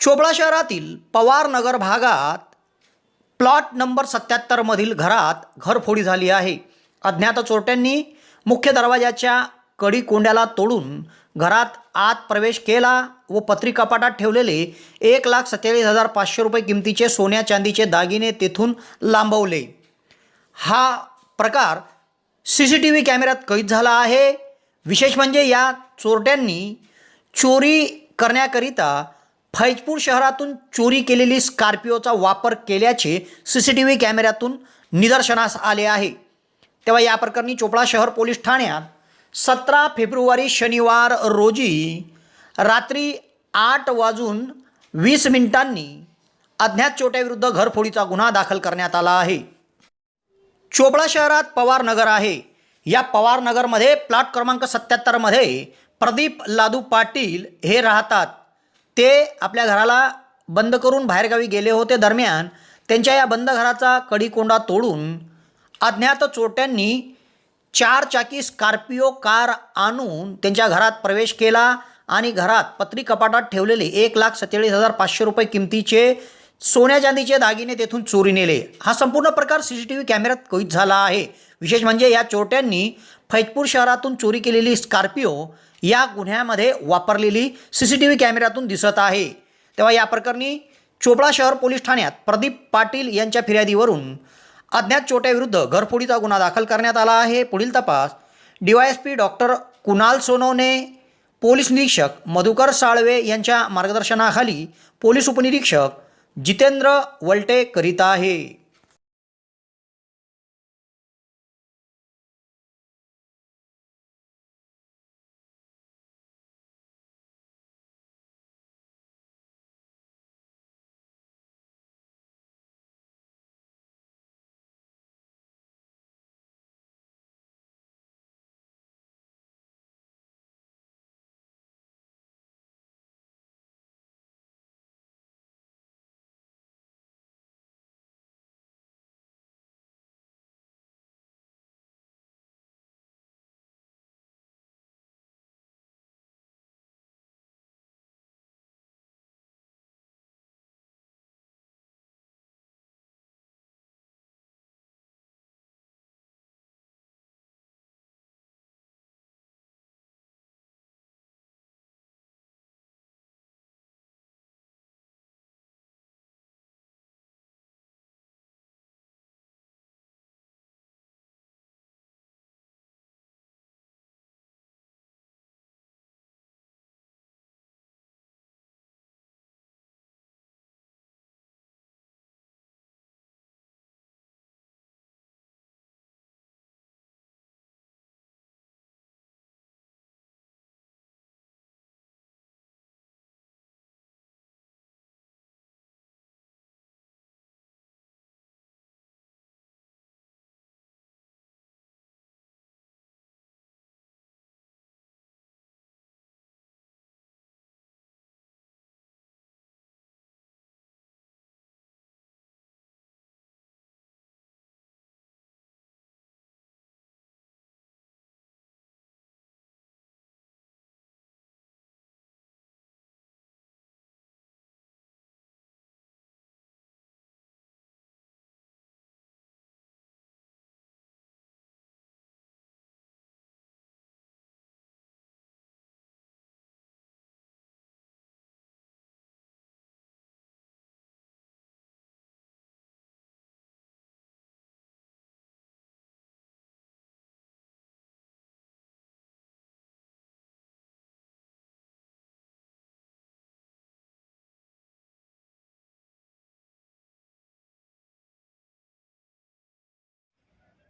चोपडा शहरातील पवार नगर भागात plot number सत्याहत्तरमधील घरात घरफोडी झाली आहे. अज्ञात चोरट्यांनी मुख्य दरवाजाच्या कडी कोंड्याला तोडून घरात आत प्रवेश केला व पत्री कपाटात ठेवलेले एक लाख सत्तेचाळीस हजार पाचशे रुपये किमतीचे सोन्या चांदीचे दागिने तेथून लांबवले. हा प्रकार सी सी टी व्ही कॅमेऱ्यात कैद झाला आहे. विशेष म्हणजे या चोरट्यांनी चोरी करण्याकरिता फैजपूर शहरातून चोरी केलेली स्कॉर्पिओचा वापर केल्याचे सी सी टी व्ही कॅमेऱ्यातून निदर्शनास आले आहे. तेव्हा या प्रकरणी चोपडा शहर पोलीस ठाण्यात सतरा फेब्रुवारी शनिवार रोजी रात्री आठ वाजून वीस मिनिटांनी अज्ञात चोट्याविरुद्ध घरफोडीचा गुन्हा दाखल करण्यात आला आहे. चोपडा शहरात पवार नगर आहे. या पवार नगरमध्ये प्लॉट क्रमांक सत्याहत्तरमध्ये प्रदीप लादू पाटील हे राहतात. ते आपल्या घराला बंद करून बाहेरगावी गेले होते दरम्यान त्यांच्या या बंद घराचा कडीकोंडा तोडून अज्ञात चोरट्यांनी चार चाकी स्कॉर्पिओ कार आणून त्यांच्या घरात प्रवेश केला आणि घरात पत्री कपाटात ठेवलेले एक लाख सत्तेचाळीस हजार पाचशे रुपये किमतीचे सोन्या चांदीचे दागिने तेथून चोरी नेले. हा संपूर्ण प्रकार सी सी टी व्ही कॅमेऱ्यात कैद झाला आहे. विशेष म्हणजे या चोरट्यांनी फैजपूर शहरातून चोरी केलेली स्कॉर्पिओ या गुन्ह्यामध्ये वापरलेली सी सी टी व्ही कॅमेऱ्यातून दिसत आहे. तेव्हा या प्रकरणी चोपडा शहर पोलीस ठाण्यात प्रदीप पाटील यांच्या फिर्यादीवरून अज्ञात चोट्याविरुद्ध घरफोडीचा गुन्हा दाखल करण्यात आला आहे. पुढील तपास. D Y S P doctor Kunal Sonawane police निरीक्षक मधुकर साळवे यांच्या मार्गदर्शनाखाली पोलीस उपनिरीक्षक जितेंद्र वलटे करीत आहे.